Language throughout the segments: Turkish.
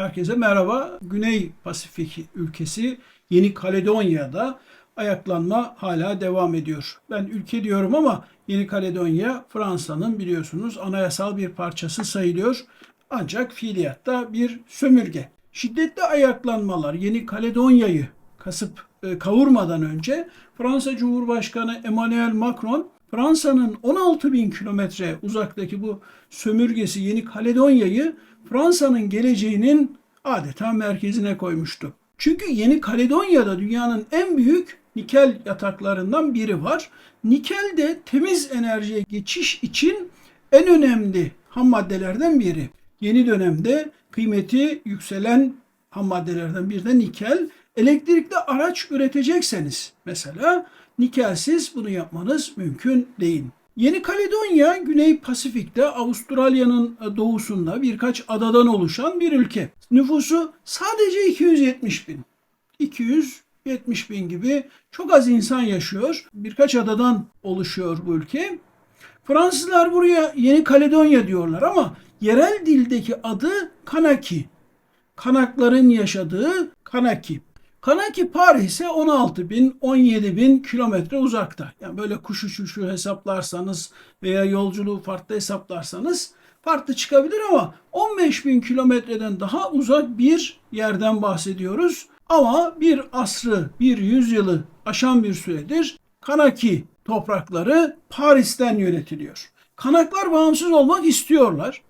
Herkese merhaba. Güney Pasifik ülkesi Yeni Kaledonya'da ayaklanma hala devam ediyor. Ben ülke diyorum ama Yeni Kaledonya Fransa'nın biliyorsunuz anayasal bir parçası sayılıyor. Ancak fiiliyatta bir sömürge. Şiddetli ayaklanmalar Yeni Kaledonya'yı kasıp e, kavurmadan önce Fransa Cumhurbaşkanı Emmanuel Macron Fransa'nın 16 bin kilometre uzaktaki bu sömürgesi Yeni Kaledonya'yı Fransa'nın geleceğinin adeta merkezine koymuştu. Çünkü Yeni Kaledonya'da dünyanın en büyük nikel yataklarından biri var. Nikel de temiz enerjiye geçiş için en önemli ham maddelerden biri. Yeni dönemde kıymeti yükselen ham maddelerden biri de nikel. Elektrikli araç üretecekseniz mesela nikelsiz bunu yapmanız mümkün değil. Yeni Kaledonya Güney Pasifik'te Avustralya'nın doğusunda birkaç adadan oluşan bir ülke. Nüfusu sadece 270 bin. 270 bin gibi çok az insan yaşıyor. Birkaç adadan oluşuyor bu ülke. Fransızlar buraya Yeni Kaledonya diyorlar ama yerel dildeki adı Kanaki. Kanakların yaşadığı Kanaki. Kanaki Paris'e 16 bin, 17 bin kilometre uzakta. Yani böyle kuş uçuşu hesaplarsanız veya yolculuğu farklı hesaplarsanız farklı çıkabilir ama 15 bin kilometreden daha uzak bir yerden bahsediyoruz. Ama bir asrı, bir yüzyılı aşan bir süredir Kanaki toprakları Paris'ten yönetiliyor. Kanaklar bağımsız olmak istiyorlar.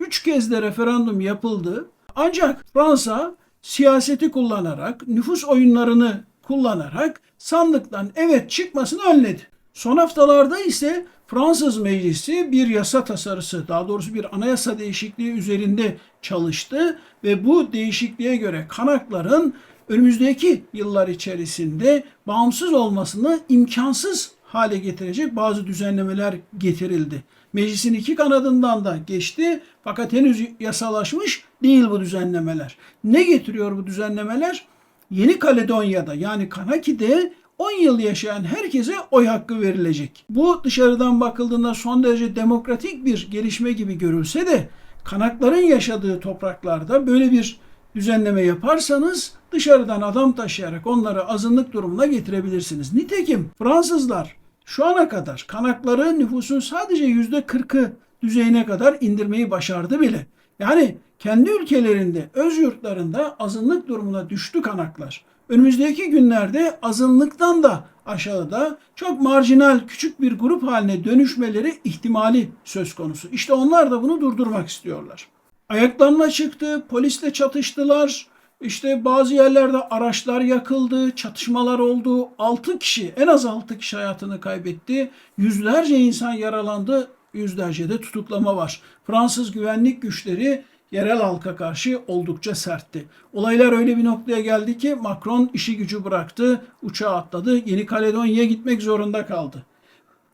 Üç kez de referandum yapıldı. Ancak Fransa siyaseti kullanarak, nüfus oyunlarını kullanarak sandıktan evet çıkmasını önledi. Son haftalarda ise Fransız Meclisi bir yasa tasarısı, daha doğrusu bir anayasa değişikliği üzerinde çalıştı ve bu değişikliğe göre kanakların önümüzdeki yıllar içerisinde bağımsız olmasını imkansız hale getirecek bazı düzenlemeler getirildi. Meclisin iki kanadından da geçti fakat henüz yasalaşmış değil bu düzenlemeler. Ne getiriyor bu düzenlemeler? Yeni Kaledonya'da yani Kanaki'de 10 yıl yaşayan herkese oy hakkı verilecek. Bu dışarıdan bakıldığında son derece demokratik bir gelişme gibi görülse de kanakların yaşadığı topraklarda böyle bir düzenleme yaparsanız dışarıdan adam taşıyarak onları azınlık durumuna getirebilirsiniz. Nitekim Fransızlar şu ana kadar kanakları nüfusun sadece yüzde 40'ı düzeyine kadar indirmeyi başardı bile. Yani kendi ülkelerinde, öz yurtlarında azınlık durumuna düştü kanaklar. Önümüzdeki günlerde azınlıktan da aşağıda çok marjinal küçük bir grup haline dönüşmeleri ihtimali söz konusu. İşte onlar da bunu durdurmak istiyorlar. Ayaklanma çıktı, polisle çatıştılar. İşte bazı yerlerde araçlar yakıldı, çatışmalar oldu. 6 kişi, en az 6 kişi hayatını kaybetti. Yüzlerce insan yaralandı, yüzlerce de tutuklama var. Fransız güvenlik güçleri yerel halka karşı oldukça sertti. Olaylar öyle bir noktaya geldi ki Macron işi gücü bıraktı, uçağa atladı, Yeni Kaledonya'ya gitmek zorunda kaldı.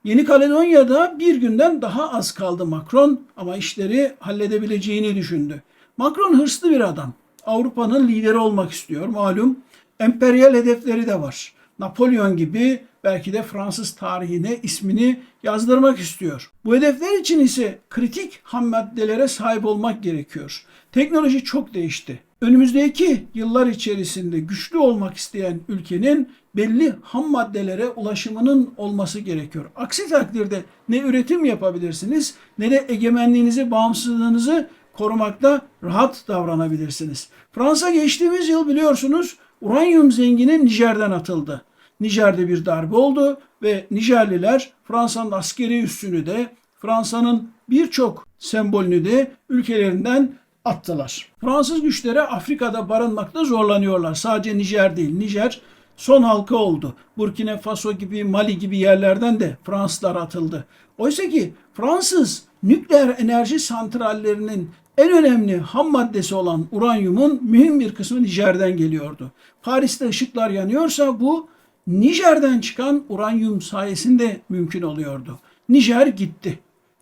Yeni Kaledonya'da bir günden daha az kaldı Macron ama işleri halledebileceğini düşündü. Macron hırslı bir adam. Avrupa'nın lideri olmak istiyor malum. Emperyal hedefleri de var. Napolyon gibi belki de Fransız tarihine ismini yazdırmak istiyor. Bu hedefler için ise kritik ham maddelere sahip olmak gerekiyor. Teknoloji çok değişti. Önümüzdeki yıllar içerisinde güçlü olmak isteyen ülkenin belli ham maddelere ulaşımının olması gerekiyor. Aksi takdirde ne üretim yapabilirsiniz ne de egemenliğinizi, bağımsızlığınızı korumakta rahat davranabilirsiniz. Fransa geçtiğimiz yıl biliyorsunuz uranyum zengini Nijer'den atıldı. Nijer'de bir darbe oldu ve Nijerliler Fransa'nın askeri üssünü de Fransa'nın birçok sembolünü de ülkelerinden attılar. Fransız güçleri Afrika'da barınmakta zorlanıyorlar. Sadece Nijer değil. Nijer son halka oldu. Burkina Faso gibi, Mali gibi yerlerden de Fransızlar atıldı. Oysa ki Fransız nükleer enerji santrallerinin en önemli ham maddesi olan uranyumun mühim bir kısmı Nijer'den geliyordu. Paris'te ışıklar yanıyorsa bu Nijer'den çıkan uranyum sayesinde mümkün oluyordu. Nijer gitti.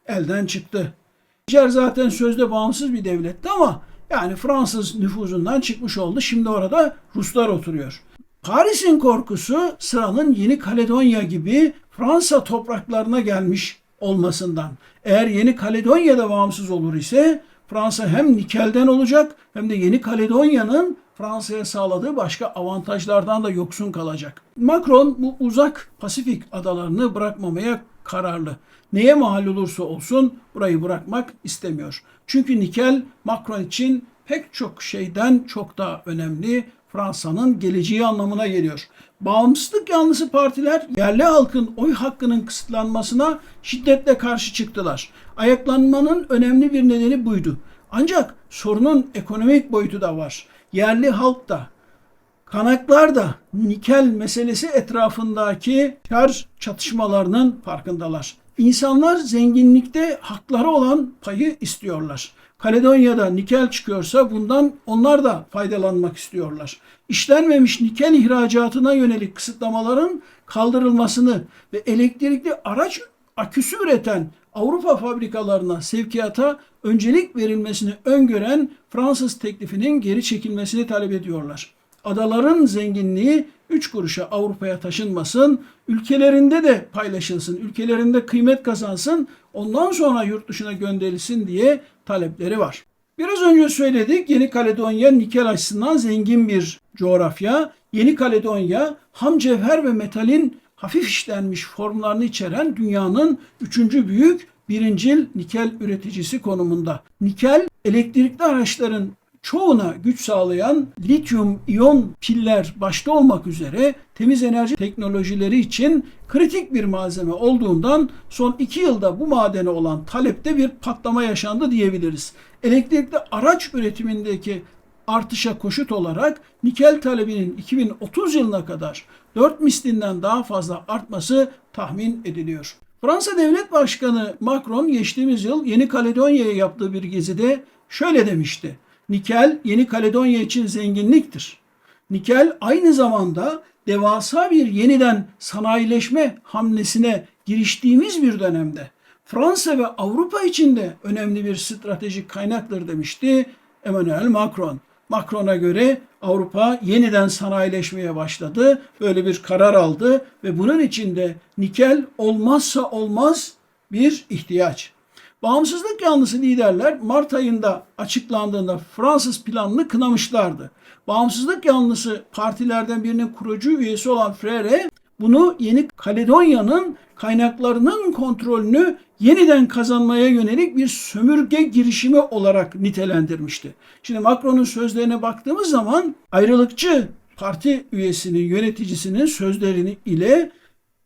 Elden çıktı. Nijer zaten sözde bağımsız bir devletti ama yani Fransız nüfuzundan çıkmış oldu. Şimdi orada Ruslar oturuyor. Paris'in korkusu sıranın Yeni Kaledonya gibi Fransa topraklarına gelmiş olmasından. Eğer Yeni Kaledonya'da bağımsız olur ise Fransa hem nikelden olacak hem de Yeni Kaledonya'nın Fransa'ya sağladığı başka avantajlardan da yoksun kalacak. Macron bu uzak Pasifik adalarını bırakmamaya kararlı. Neye mal olursa olsun burayı bırakmak istemiyor. Çünkü nikel Macron için pek çok şeyden çok daha önemli. Fransa'nın geleceği anlamına geliyor. Bağımsızlık yanlısı partiler yerli halkın oy hakkının kısıtlanmasına şiddetle karşı çıktılar. Ayaklanmanın önemli bir nedeni buydu. Ancak sorunun ekonomik boyutu da var. Yerli halk da Kanaklar da nikel meselesi etrafındaki kar çatışmalarının farkındalar. İnsanlar zenginlikte hakları olan payı istiyorlar. Kaledonya'da nikel çıkıyorsa bundan onlar da faydalanmak istiyorlar. İşlenmemiş nikel ihracatına yönelik kısıtlamaların kaldırılmasını ve elektrikli araç aküsü üreten Avrupa fabrikalarına sevkiyata öncelik verilmesini öngören Fransız teklifinin geri çekilmesini talep ediyorlar. Adaların zenginliği 3 kuruşa Avrupa'ya taşınmasın, ülkelerinde de paylaşılsın, ülkelerinde kıymet kazansın, ondan sonra yurt dışına gönderilsin diye talepleri var. Biraz önce söyledik Yeni Kaledonya nikel açısından zengin bir coğrafya. Yeni Kaledonya ham cevher ve metalin hafif işlenmiş formlarını içeren dünyanın üçüncü büyük birincil nikel üreticisi konumunda. Nikel elektrikli araçların çoğuna güç sağlayan lityum iyon piller başta olmak üzere temiz enerji teknolojileri için kritik bir malzeme olduğundan son iki yılda bu madene olan talepte bir patlama yaşandı diyebiliriz. Elektrikli araç üretimindeki artışa koşut olarak nikel talebinin 2030 yılına kadar 4 mislinden daha fazla artması tahmin ediliyor. Fransa Devlet Başkanı Macron geçtiğimiz yıl Yeni Kaledonya'ya yaptığı bir gezide şöyle demişti. Nikel Yeni Kaledonya için zenginliktir. Nikel aynı zamanda devasa bir yeniden sanayileşme hamlesine giriştiğimiz bir dönemde Fransa ve Avrupa için de önemli bir stratejik kaynaktır demişti Emmanuel Macron. Macron'a göre Avrupa yeniden sanayileşmeye başladı. Böyle bir karar aldı ve bunun içinde nikel olmazsa olmaz bir ihtiyaç. Bağımsızlık yanlısı liderler Mart ayında açıklandığında Fransız planını kınamışlardı. Bağımsızlık yanlısı partilerden birinin kurucu üyesi olan Frere bunu Yeni Kaledonya'nın kaynaklarının kontrolünü yeniden kazanmaya yönelik bir sömürge girişimi olarak nitelendirmişti. Şimdi Macron'un sözlerine baktığımız zaman ayrılıkçı parti üyesinin, yöneticisinin sözlerini ile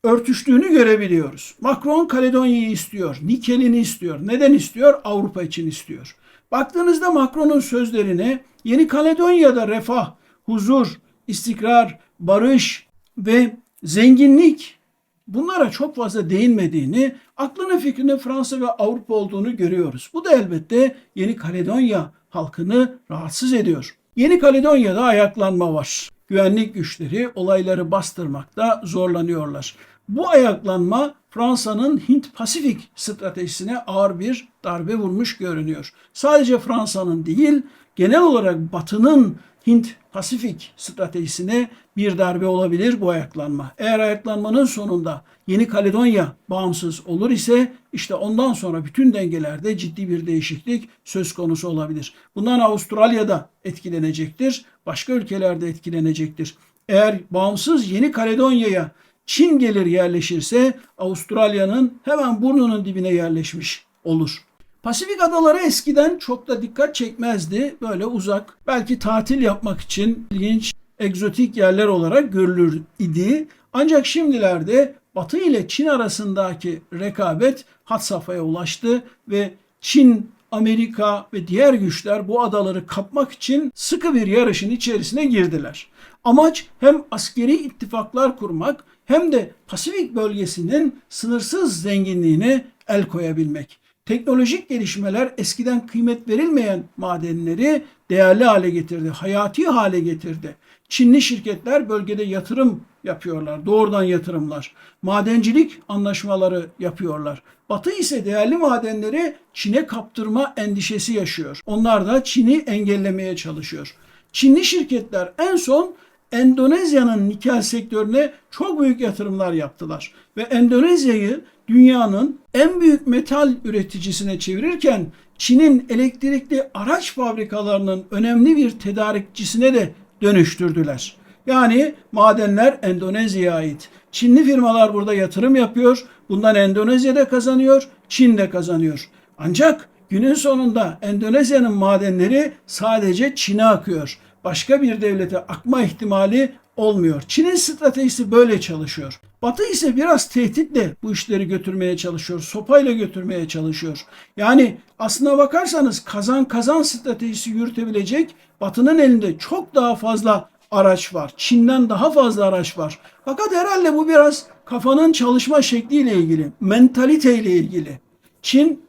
örtüştüğünü görebiliyoruz. Macron Kaledonya'yı istiyor, nikelini istiyor. Neden istiyor? Avrupa için istiyor. Baktığınızda Macron'un sözlerine Yeni Kaledonya'da refah, huzur, istikrar, barış ve zenginlik bunlara çok fazla değinmediğini, aklının fikrinin Fransa ve Avrupa olduğunu görüyoruz. Bu da elbette Yeni Kaledonya halkını rahatsız ediyor. Yeni Kaledonya'da ayaklanma var. Güvenlik güçleri olayları bastırmakta zorlanıyorlar. Bu ayaklanma Fransa'nın Hint-Pasifik stratejisine ağır bir darbe vurmuş görünüyor. Sadece Fransa'nın değil, genel olarak Batı'nın Hint-Pasifik stratejisine bir darbe olabilir bu ayaklanma. Eğer ayaklanmanın sonunda Yeni Kaledonya bağımsız olur ise işte ondan sonra bütün dengelerde ciddi bir değişiklik söz konusu olabilir. Bundan Avustralya'da etkilenecektir, başka ülkelerde etkilenecektir. Eğer bağımsız Yeni Kaledonya'ya Çin gelir yerleşirse Avustralya'nın hemen burnunun dibine yerleşmiş olur. Pasifik adaları eskiden çok da dikkat çekmezdi. Böyle uzak, belki tatil yapmak için ilginç, egzotik yerler olarak görülür idi. Ancak şimdilerde Batı ile Çin arasındaki rekabet had safhaya ulaştı ve Çin, Amerika ve diğer güçler bu adaları kapmak için sıkı bir yarışın içerisine girdiler. Amaç hem askeri ittifaklar kurmak hem de Pasifik bölgesinin sınırsız zenginliğine el koyabilmek. Teknolojik gelişmeler eskiden kıymet verilmeyen madenleri değerli hale getirdi, hayati hale getirdi. Çinli şirketler bölgede yatırım yapıyorlar, doğrudan yatırımlar. Madencilik anlaşmaları yapıyorlar. Batı ise değerli madenleri Çin'e kaptırma endişesi yaşıyor. Onlar da Çin'i engellemeye çalışıyor. Çinli şirketler en son Endonezya'nın nikel sektörüne çok büyük yatırımlar yaptılar. Ve Endonezya'yı dünyanın en büyük metal üreticisine çevirirken Çin'in elektrikli araç fabrikalarının önemli bir tedarikçisine de dönüştürdüler. Yani madenler Endonezya'ya ait. Çinli firmalar burada yatırım yapıyor. Bundan Endonezya'da kazanıyor, Çin de kazanıyor. Ancak günün sonunda Endonezya'nın madenleri sadece Çin'e akıyor. Başka bir devlete akma ihtimali olmuyor. Çin'in stratejisi böyle çalışıyor. Batı ise biraz tehditle bu işleri götürmeye çalışıyor. Sopayla götürmeye çalışıyor. Yani aslına bakarsanız kazan kazan stratejisi yürütebilecek Batı'nın elinde çok daha fazla araç var. Çin'den daha fazla araç var. Fakat herhalde bu biraz kafanın çalışma şekliyle ilgili, mentaliteyle ilgili. Çin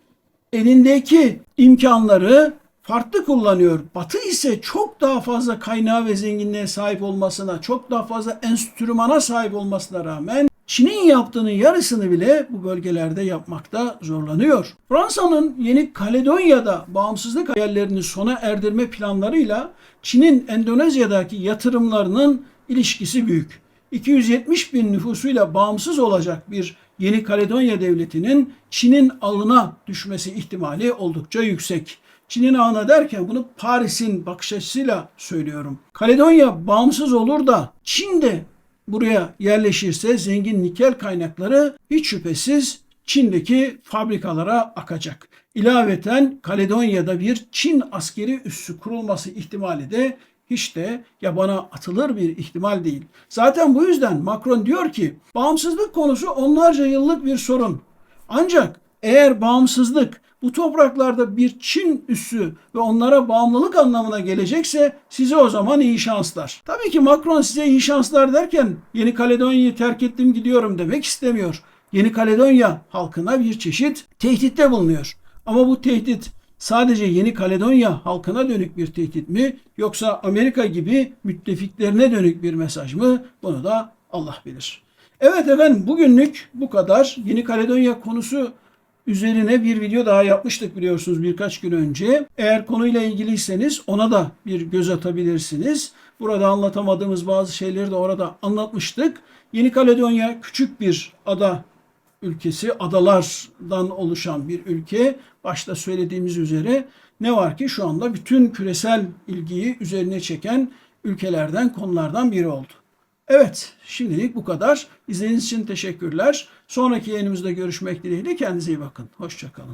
elindeki imkanları farklı kullanıyor. Batı ise çok daha fazla kaynağı ve zenginliğe sahip olmasına, çok daha fazla enstrümana sahip olmasına rağmen Çin'in yaptığının yarısını bile bu bölgelerde yapmakta zorlanıyor. Fransa'nın Yeni Kaledonya'da bağımsızlık hayallerini sona erdirme planlarıyla Çin'in Endonezya'daki yatırımlarının ilişkisi büyük. 270 bin nüfusuyla bağımsız olacak bir Yeni Kaledonya devletinin Çin'in alına düşmesi ihtimali oldukça yüksek. Çin'in ağına derken bunu Paris'in bakış açısıyla söylüyorum. Kaledonya bağımsız olur da Çin de buraya yerleşirse zengin nikel kaynakları hiç şüphesiz Çin'deki fabrikalara akacak. İlaveten Kaledonya'da bir Çin askeri üssü kurulması ihtimali de hiç de yabana atılır bir ihtimal değil. Zaten bu yüzden Macron diyor ki bağımsızlık konusu onlarca yıllık bir sorun. Ancak eğer bağımsızlık bu topraklarda bir Çin üssü ve onlara bağımlılık anlamına gelecekse size o zaman iyi şanslar. Tabii ki Macron size iyi şanslar derken Yeni Kaledonya'yı terk ettim gidiyorum demek istemiyor. Yeni Kaledonya halkına bir çeşit tehditte bulunuyor. Ama bu tehdit sadece Yeni Kaledonya halkına dönük bir tehdit mi yoksa Amerika gibi müttefiklerine dönük bir mesaj mı? Bunu da Allah bilir. Evet efendim bugünlük bu kadar. Yeni Kaledonya konusu üzerine bir video daha yapmıştık biliyorsunuz birkaç gün önce. Eğer konuyla ilgiliyseniz ona da bir göz atabilirsiniz. Burada anlatamadığımız bazı şeyleri de orada anlatmıştık. Yeni Kaledonya küçük bir ada ülkesi, adalardan oluşan bir ülke. Başta söylediğimiz üzere ne var ki şu anda bütün küresel ilgiyi üzerine çeken ülkelerden, konulardan biri oldu. Evet, şimdilik bu kadar. İzlediğiniz için teşekkürler. Sonraki yayınımızda görüşmek dileğiyle. Kendinize iyi bakın. Hoşçakalın.